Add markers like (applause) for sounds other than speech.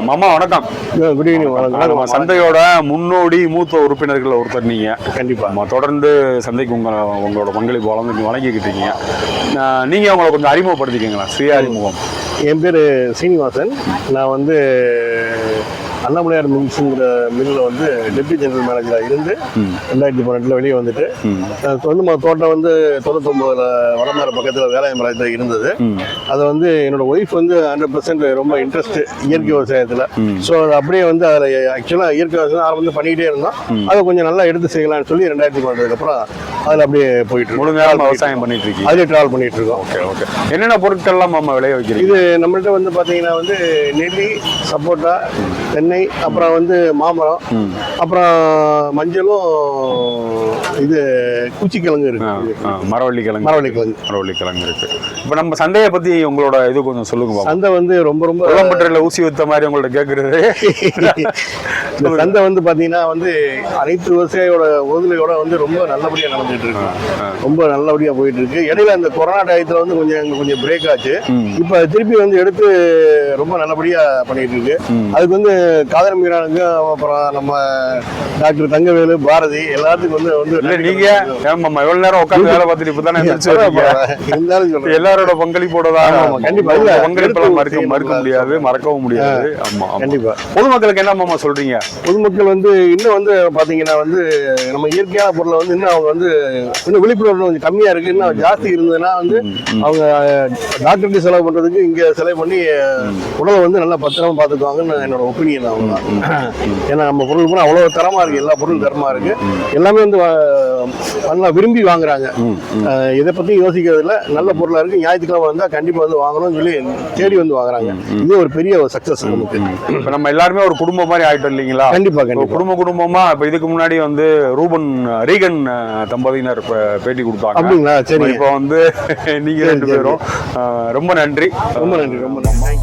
மாமா வணக்கம். Good evening நம்ம சந்தையோட முன்னோடி மூத்த உறுப்பினர்கள் ஒருத்தர் நீங்க. கண்டிப்பா. நம்ம தொடர்ந்து சந்தைக்கு உங்க உங்களோட பங்களிப்பு வளர்ந்து வழங்கிக்கிட்டு இருக்கீங்க. ஆஹ் நீங்க உங்களை கொஞ்சம் அறிமுகப்படுத்திக்கங்களா சுய அறிமுகம். என் பேர் சீனிவாசன். நான் வந்து அண்ணாமலையார் மில்ஸுங்கிற மில்லில் வந்து டெப்டி ஜெனரல் மேனேஜராக இருந்து ரெண்டாயிரத்தி பன்னெண்டில் வெளியே வந்துட்டு ம- தோட்டம் வந்து தொண்ணூத்தொம்பதில் வடமேற பக்கத்தில் வேலாயம்பாளையத்தில் இருந்தது. அதை வந்து என்னோட ஒய்ஃப் வந்து ஹண்ட்ரட் பர்சன்ட் ரொம்ப இன்ட்ரெஸ்ட் இயற்கை விவசாயத்தில். ஸோ அது அப்படியே வந்து அதில் ஆக்சுவலாக இயற்கை விவசாயம் ஆரம்பி பண்ணிக்கிட்டே இருந்தோம். அதை கொஞ்சம் நல்லா எடுத்து செய்யலாம்னு சொல்லி ரெண்டாயிரத்தி பன்னெண்டுக்கு அதில் அப்படியே போயிட்டு இருக்கோம். முழு நேரம் விவசாயம் பண்ணிட்டு இருக்கீங்க. அதிலே ட்ராவல் பண்ணிட்டு இருக்கோம். ஓகே ஓகே என்னென்ன பொருட்கள்லாம் மாமா விளைய வைக்கிறீங்க? இது நம்மள்ட்ட வந்து பார்த்தீங்கன்னா வந்து நெல்லி சப்போட்டா தென்னை அப்புறம் வந்து மாமரம் ம். அப்புறம் மஞ்சளும் இது குச்சிக்கிழங்கு இருக்கு. மரவள்ளி கிழங்கு மரவள்ளி கிழங்கு மரவள்ளி கிழங்கு இருக்கு. இப்போ நம்ம சந்தையை பத்தி உங்களோட இது கொஞ்சம் சொல்லுங்க பாப்போம். சந்தை வந்து ரொம்ப ரொம்ப உடம்புல ஊசி வித்த மாதிரி உங்கள்ட்ட கேட்கறது (laughs) இந்த சந்தை வந்து பார்த்தீங்கன்னா வந்து அனைத்து விவசாயியோட உதவியோட வந்து ரொம்ப நல்லபடியாக நடந்துட்டு இருக்கு. ரொம்ப நல்லபடியாக போயிட்டு இருக்கு. இடையில இந்த கொரோனா டயத்தில் வந்து கொஞ்சம் எங்களுக்கு கொஞ்சம் பிரேக் ஆச்சு. இப்போ திருப்பி வந்து எடுத்து ரொம்ப நல்லபடியாக பண்ணிட்டு இருக்கு. அதுக்கு வந்து காதல் மீரானுக்கு அப்புறம் நம்ம டாக்டர் தங்கவேலு பாரதி எல்லாத்துக்கும் வந்து வந்து நீங்க ஏமாம்மா எவ்வளவு நேரம் உட்காந்து வேலை பார்த்துட்டு இருந்தாலும் சொல்றேன். எல்லாரோட பங்களிப்போட தான் ஆமா, ஆமா, கண்டிப்பா. இல்ல, பங்களிப்பெல்லாம் மறுக்க மறுக்க. முடியாது மறக்கவும் முடியாது. ஆமா ஆமா. கண்டிப்பா. பொதுமக்களுக்கு என்ன மாமா சொல்றீங்க? பொதுமக்கள் வந்து இன்னும் வந்து பாத்தீங்கன்னா வந்து நம்ம இயற்கையான பொருளை வந்து இன்னும் அவங்க வந்து இன்னும் விழிப்புணர்வு கொஞ்சம் கம்மியா இருக்கு. இன்னும் ஜாஸ்தி இருந்ததுன்னா வந்து அவங்க டாக்டருக்கு செலவு பண்றதுக்கு இங்க செலவு பண்ணி உடலை வந்து நல்லா பத்திரமா பாத்துக்குவாங்கன்னு என்னோட ஒப்பீனியன் அவங்க. ஏன்னா நம்ம பொருள் பூரா அவ்வளவு தரமா இருக்கு எல்லா பொருளும் தரமா இருக்கு. எல்லாமே வந்து நல்லா விரும்பி வாங்குறாங்க. இதை பத்தி யோசிக்கிறது இல்ல நல்ல பொருளா இருக்கு. ஞாயிற்றுக்கிழமை வந்தா கண்டிப்பா வந்து வாங்கணும்னு சொல்லி தேடி வந்து வாங்குறாங்க. இது ஒரு பெரிய சக்சஸ் நமக்கு. இப்ப நம்ம எல்லாருமே ஒரு குடும்பம் மாதிரி ஆயிட்டோம் இல்லைங்களா கண்டிப்பா கண்டிப்பா. குடும்ப குடும்பமா இப்ப இதுக்கு முன்னாடி வந்து ரூபன் ரீகன் தம்பதியினர் பேட்டி கொடுத்தாங்க. அப்படிங்களா? சரி இப்போ வந்து (laughs) நீங்க ரெண்டு பேரும் ரொம்ப நன்றி. ரொம்ப நன்றி ரொம்ப நன்றி.